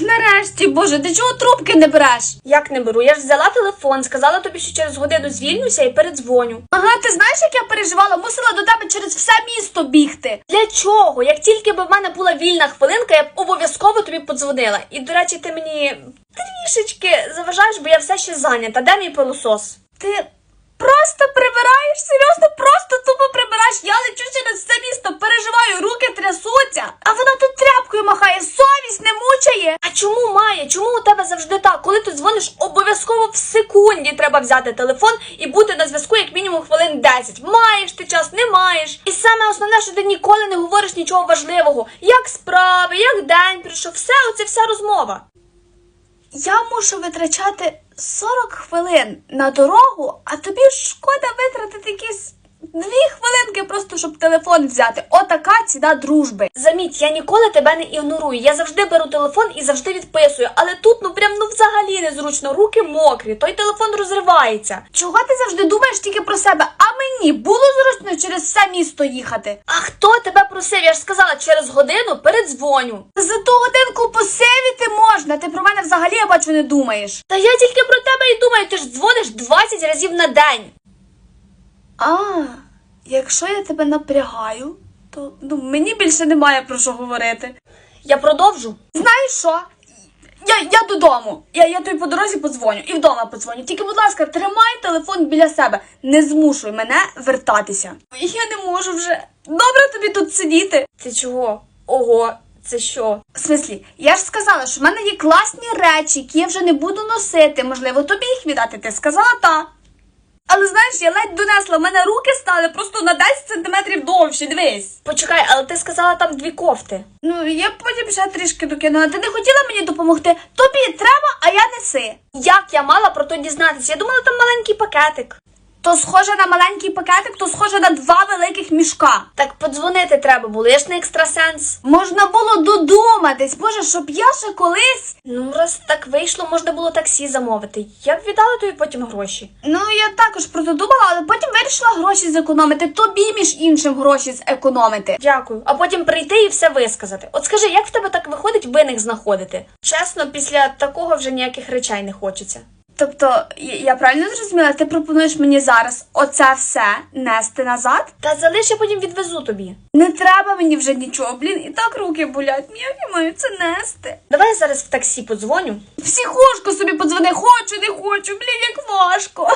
нарешті, боже, ти чого трубки не береш? Як не беру? Я ж взяла телефон, сказала тобі, що через годину звільнюся і передзвоню. Ага, ти знаєш, як я переживала? Мусила до тебе через все місто бігти. Для чого? Як тільки б в мене була вільна хвилинка, я б обов'язково тобі подзвонила. І, до речі, ти мені трішечки заважаєш, бо я все ще зайнята. Де мій пилосос? Ти просто прибираєш, серйозно, просто тупо прибираєш. Я лечу через все місто, переживаю, руки трясуться. А вона тут тряпкою махає, совість не мучає. А чому має? Чому у тебе завжди так? Коли ти дзвониш, обов'язково в секунді треба взяти телефон і бути на зв'язку як мінімум хвилин 10. Маєш ти час, не маєш. І саме основне, що ти ніколи не говориш нічого важливого. Як справи, як день прийшов, все, оце вся розмова. Я мушу витрачати 40 хвилин на дорогу, а тобі шкода витратити якісь дві хвилинки просто, щоб телефон взяти. Отака ціна дружби. Заміть, я ніколи тебе не ігнорую. Я завжди беру телефон і завжди відписую. Але тут ну прям ну взагалі незручно. Руки мокрі, той телефон розривається. Чого ти завжди думаєш тільки про себе? А мені було зручно через все місто їхати. А хто тебе просив? Я ж сказала, через годину передзвоню. За ту годинку посивіти можна. Ти про мене взагалі я бачу не думаєш. Та я тільки про тебе і думаю, ти ж дзвониш 20 разів на день. А, якщо я тебе напрягаю, то ну, мені більше немає про що говорити. Я продовжу. Знаєш що? Я, я додому. Я, я тобі по дорозі подзвоню і вдома подзвоню. Тільки, будь ласка, тримай телефон біля себе. Не змушуй мене вертатися. Я не можу вже. Добре тобі тут сидіти. Ти чого? Ого, це що? В смислі, я ж сказала, що в мене є класні речі, які я вже не буду носити. Можливо, тобі їх віддати. Ти сказала та. Але знаєш, я ледь донесла, в мене руки стали просто на 10 сантиметрів довші, дивись. Почекай, але ти сказала там дві кофти. Ну, я потім ще трішки докинула. Ти не хотіла мені допомогти? Тобі треба, а я неси. Як я мала про то дізнатися? Я думала, там маленький пакетик. То схоже на маленький пакетик, то схоже на два великих мішка. Так подзвонити треба було, я ж не екстрасенс. Можна було додуматись, боже, щоб я ще колись. Ну, раз так вийшло, можна було таксі замовити. Я б віддала тобі потім гроші. Ну, я також про це думала, але потім вирішила гроші зекономити. Тобі між іншим гроші зекономити. Дякую. А потім прийти і все висказати. От скажи, як в тебе так виходить винних знаходити? Чесно, після такого вже ніяких речей не хочеться. Тобто, я, правильно зрозуміла, ти пропонуєш мені зараз оце все нести назад? Та залиш, я потім відвезу тобі. Не треба мені вже нічого, блін, і так руки болять. Я не маю це нести. Давай я зараз в таксі подзвоню. В Психушку собі подзвони, хочу, не хочу, блін, як важко.